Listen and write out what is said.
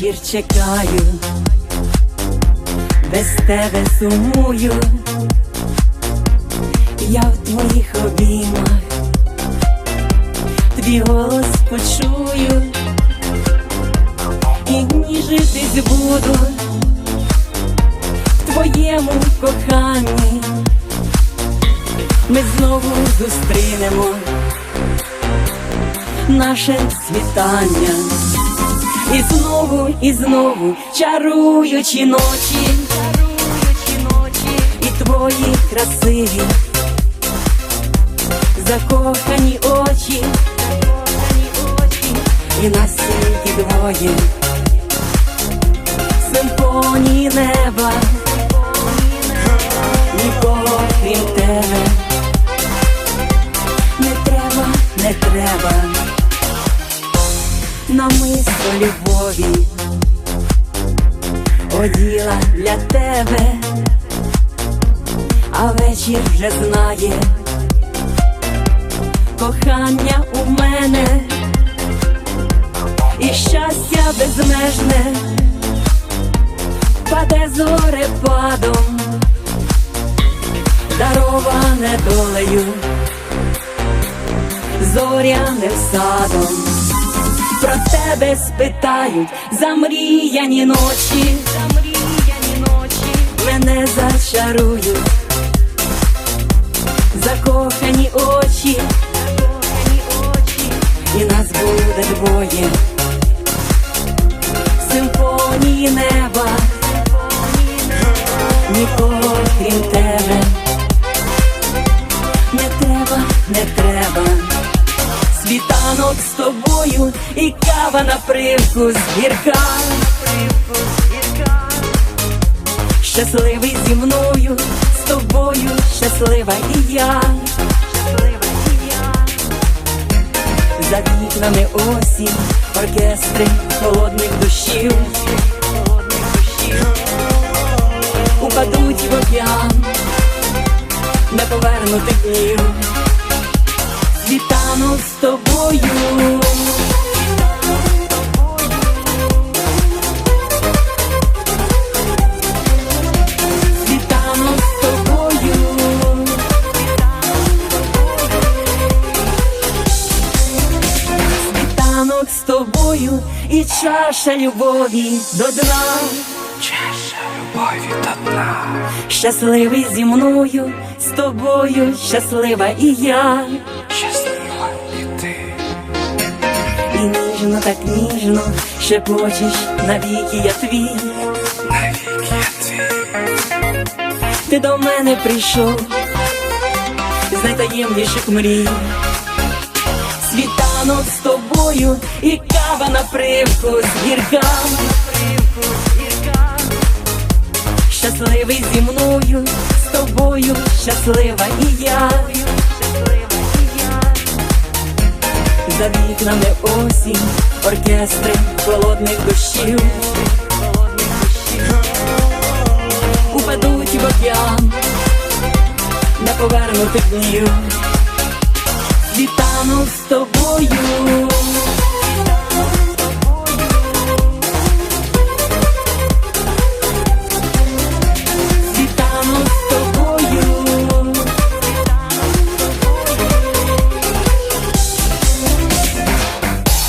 вечір чекаю, без тебе сумую, я в твоїх обіймах, твій голос почую і ніжитись буду в твоєму коханні. Ми знову зустрінемо наше світання. І знову, і знову чаруючі ночі, чаруючі ночі, і твої красиві, закохані очі, закохані очі, і нас тільки двоє, симфонії неба, намисто любові. Оділа для тебе, а вечір вже знає. Кохання у мене і щастя безмежне. Паде зорепадом, дароване долею, зоряним садом про тебе спитають замріяні ночі, замріяні ночі. Мене зачарують, закохані очі, закохані очі, і нас буде двоє, симфонії неба, нікого крім тебе. Не треба, не треба світанок з тобою і кава на привкус гірка. Щасливий зі мною, з тобою щаслива і я. За вікнами осінь, оркестри холодних душів. Упадуть в океан неповернутих днів світанок з тобою. З тобою і чаша любові до дна. Чаша любові до дна. Щасливий зі мною, з тобою, щаслива і я. Так ніжно шепочеш навіки я твій. Навіки я твій. Ти до мене прийшов з найтаємніших мрій. Світанок з тобою і кава на привкус гірка. Щасливий зі мною, з тобою, щаслива і я. За вікнами осінь, оркестри холодних дощів. Упадуть в океан неповернутих днів. вітану з тобою.